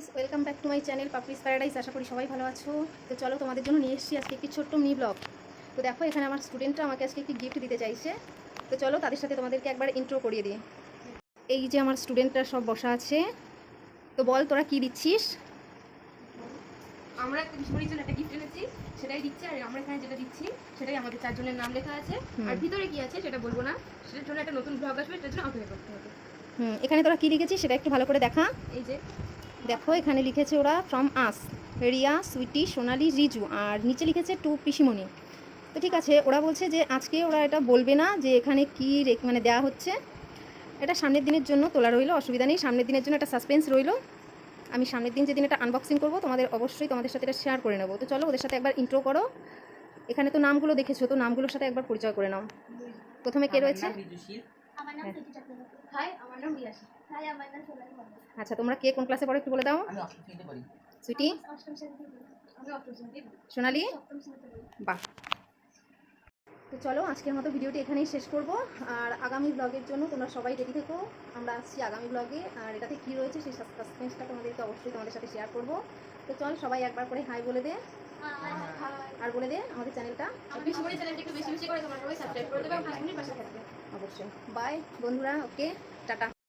Guys welcome back to my channel Papri's Paradise আশা করি সবাই ভালো আছো। তো চলো তোমাদের জন্য নিয়ে এসেছি আজকে একটি ছোট্ট মি ব্লগ। তো দেখো এখানে আমার স্টুডেন্টরা আমাকে আজকে একটি গিফট দিতে চাইছে। তো চলো তাদের সাথে তোমাদেরকে একবার ইন্ট্রো করিয়ে দিই। এই যে আমার স্টুডেন্টরা সব বসা আছে। তো বল তোরা কি দিচ্ছিস? আমরা বিশ্ববাড়ির জন্য একটা গিফট এনেছি সেটাই দিচ্ছি। আর আমরা এখানে যেটা দিচ্ছি সেটাই আমাদের চারজনের নাম লেখা আছে। আর ভিতরে কি আছে সেটা বলব না। সেটার জন্য একটা নতুন ব্লগ আসবে সেটার জন্য অপেক্ষা করতে হবে। হুম এখানে তোরা কি লিখেছিস সেটা একটু ভালো করে দেখা। এই যে দেখো এখানে লিখেছে ওরা ফ্রম আস রিয়া সুইটি সোনালি রিজু আর নিচে লিখেছে টু পিসিমণি। তো ঠিক আছে ওরা বলছে যে আজকে ওরা এটা বলবে না যে এখানে কি রে- মানে দেওয়া হচ্ছে। এটা সামনের দিনের জন্য তোলা রইল অসুবিধা নেই সামনের দিনের জন্য একটা সাসপেন্স রইল। আমি সামনের দিন যেদিন এটা আনবক্সিং করব তোমাদের অবশ্যই তোমাদের সাথে এটা শেয়ার করে নেব। তো চলো ওদের সাথে একবার ইন্ট্রো করো। এখানে তো নামগুলো দেখেছ তো নামগুলোর সাথে একবার পরিচয় করে নাও। প্রথমে কে রয়েছে? আমার নাম হ্যাঁ। হাই আমার নাম আচ্ছা তোমরা কে কোন ক্লাসে পড়ো একটু বলে দাও। সুইটি। সোনালি? বাহ। তো চলো আজকের মতো ভিডিওটি এখানেই শেষ করব। আর আগামী ব্লগের জন্য তোমরা সবাই রেডি থেকো। আমরা আসছি আগামী ব্লগে আর এটাতে কী রয়েছে সেই সাসপেন্সটা তোমাদেরকে অবশ্যই তোমাদের সাথে শেয়ার করব। তো চল সবাই একবার করে হাই বলে দে। আর বলে দে আমাদের চ্যানেলটা বেশি বেশি করে তোমরা সবাই সাবস্ক্রাইব করে দেবে পাশে থাকবে। অবশ্যই। বাই বন্ধুরা। Okay tata.